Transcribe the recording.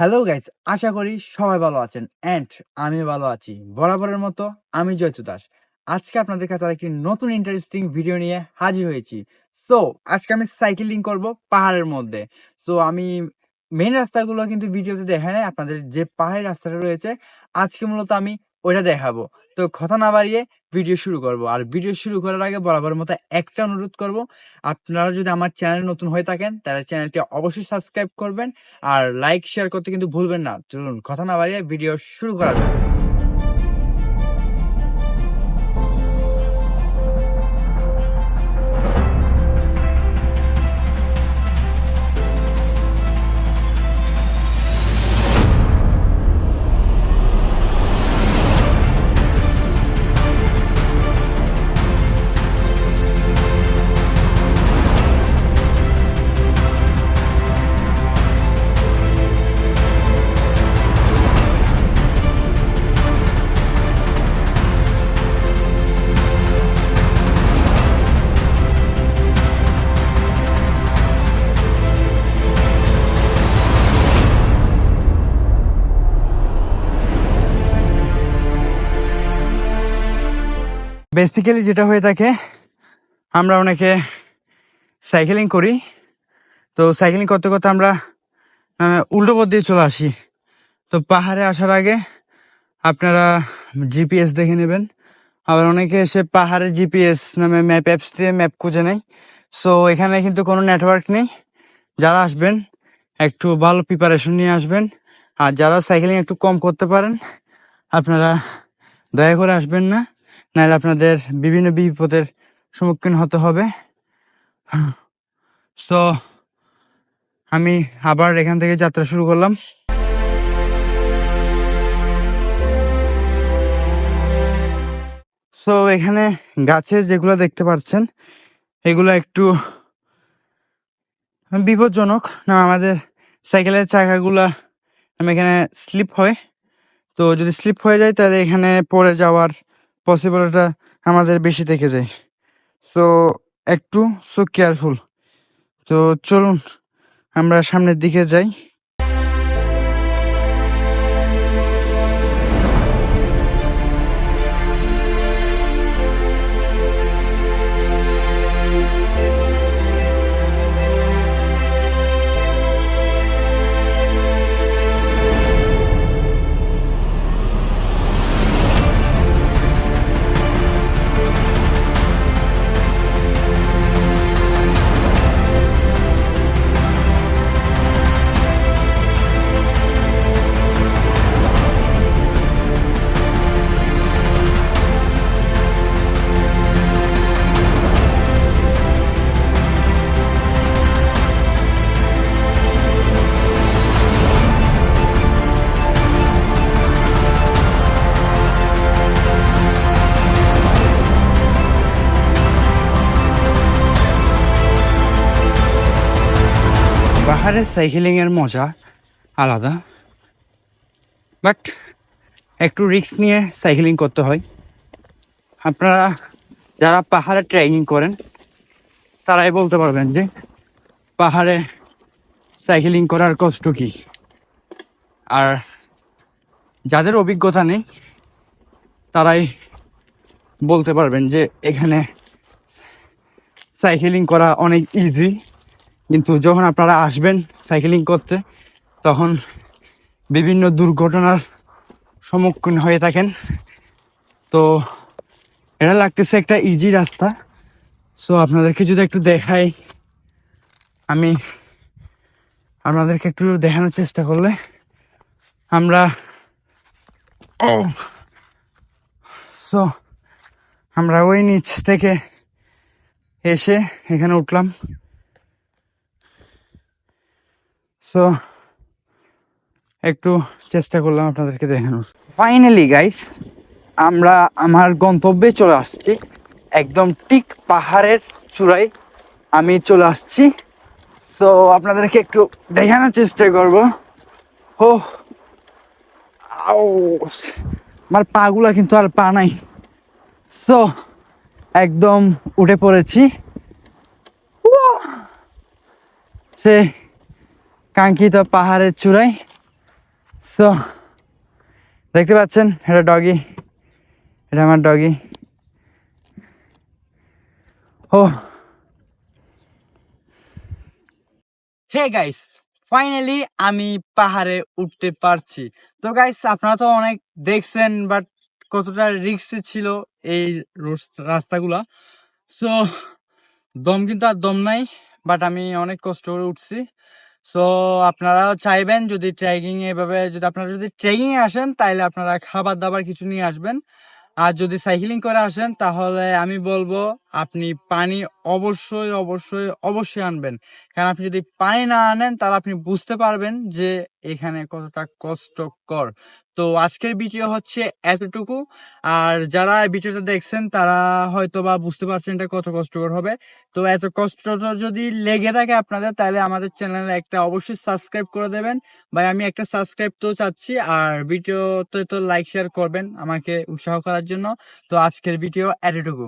Hello guys আশা করি সবাই ভালো আছেন অ্যান্ড আমি ভালো আছি। বরাবরের মতো আমি জয়তু দাস আজকে আপনাদের কাছে আর একটি নতুন ইন্টারেস্টিং ভিডিও নিয়ে হাজির হয়েছি। সো আজকে আমি সাইকেলিং করব পাহাড়ের মধ্যে। সো আমি মেন রাস্তাগুলো কিন্তু ভিডিওতে দেখে নাই, আপনাদের যে পাহাড়ের রাস্তাটা রয়েছে, আজকে মূলত আমি ওইটা দেখাবো। তো কথা না বাড়িয়ে ভিডিও শুরু করব। আর ভিডিও শুরু করার আগে বরাবর মতো একটা অনুরোধ করব, আপনারা যদি আমার চ্যানেল নতুন হয়ে থাকেন, তাহলে চ্যানেলটি অবশ্যই সাবস্ক্রাইব করবেন। আর লাইক শেয়ার করতে কিন্তু ভুলবেন না। চলুন, কথা না বাড়িয়ে ভিডিও শুরু করা যাক। বেসিক্যালি যেটা হয়ে থাকে, আমরা অনেকে সাইকেলিং করি। তো সাইকেলিং করতে করতে আমরা উল্টো পথ দিয়ে চলে আসি। তো পাহাড়ে আসার আগে আপনারা জিপিএস দেখে নেবেন। আবার অনেকে এসে পাহাড়ে জিপিএস নামে ম্যাপ অ্যাপস দিয়ে ম্যাপ খুঁজে নেয়। সো এখানে কিন্তু কোনো নেটওয়ার্ক নেই। যারা আসবেন, একটু ভালো প্রিপারেশন নিয়ে আসবেন। আর যারা সাইকেলিং একটু কম করতে পারেন, আপনারা দয়া করে আসবেন না। নাহলে আপনাদের বিভিন্ন বিপদের সম্মুখীন হতে হবে। সো আমি আবার এখান থেকে যাত্রা শুরু করলাম। সো এখানে গাছের যেগুলো দেখতে পাচ্ছেন, এগুলো একটু বিপজ্জনক। না, আমাদের সাইকেলের চাকাগুলা আমি এখানে স্লিপ হয়। তো যদি স্লিপ হয়ে যায়, তাহলে এখানে পড়ে যাওয়ার পসিবলটা আমাদের বেশি থেকে যায়। সো একটু সো কেয়ারফুল তো চলুন, আমরা সামনের দিকে যাই। পাহাড়ে সাইকেলিং এর মজা আলাদা। বাট একটু রিস্ক নিয়ে সাইকেলিং করতে হয়। আপনারা যারা পাহাড়ে ট্রেকিং করেন, তারাই বলতে পারবেন যে পাহাড়ে সাইকেলিং করার কষ্ট কি। আর যাদের অভিজ্ঞতা নেই, তারাই বলতে পারবেন যে এখানে সাইকেলিং করা অনেক ইজি কিন্তু যখন আপনারা আসবেন সাইকেলিং করতে, তখন বিভিন্ন দুর্ঘটনার সম্মুখীন হয়ে থাকেন। তো এটা লাগতেছে একটা ইজি রাস্তা। সো আপনাদেরকে যদি একটু দেখাই, আমি আপনাদেরকে একটু দেখানোর চেষ্টা করলে আমরা, ও সো আমরা ওই নিচ থেকে এসে এখানে উঠলাম। সো একটু চেষ্টা করলাম আপনাদেরকে দেখানোর। ফাইনালি গাইস আমরা আমার গন্তব্যে চলে আসছি। একদম ঠিক পাহাড়ের চূড়ায় আমি চলে আসছি। সো আপনাদেরকে একটু দেখানোর চেষ্টা করব। আও আমার পাগুলা কিন্তু আর পা নাই। সো একদম উঠে পড়েছি! সে কাঙ্ক্ষিত পাহাড়ের চূড়ায়। সো দেখতে পাচ্ছেন, এটা ডগি। এটা আমার ডগি। ও। হে গাইস ফাইনালি আমি পাহাড়ে উঠতে পারছি। তো গাইস আপনারা তো অনেক দেখছেন বাট কতটা রিস্ক ছিল এই রোস- রাস্তাগুলা। সো দম কিন্তু আর দম নাই বাট আমি অনেক কষ্ট করে উঠছি। সো আপনারা চাইবেন যদি ট্রেকিং এভাবে যদি আপনারা যদি ট্রেকিং আসেন তাহলে আপনারা খাবার দাবার কিছু নিয়ে আসবেন। আর যদি সাইকেলিং করে আসেন, তাহলে আমি বলব আপনি পানি অবশ্যই অবশ্যই অবশ্যই আনবেন। কারণ আপনি যদি পানি না আনেন, তাহলে আপনি বুঝতে পারবেন যে এখানে কতটা কষ্টকর। তো আজকের ভিডিও হচ্ছে এতটুকু। আর যারা ভিডিওটা দেখছেন, তারা হয়তো বা বুঝতে পারছেন এটা কত কষ্টকর হবে। তো এত কষ্টটা যদি লেগে থাকে আপনাদের, তাহলে আমাদের চ্যানেলে একটা অবশ্যই সাবস্ক্রাইব করে দেবেন। ভাই, আমি একটা সাবস্ক্রাইব তো চাচ্ছি, আর ভিডিওতে তো লাইক, শেয়ার করবেন আমাকে উৎসাহ করার জন্য। তো আজকের ভিডিও এতটুকু।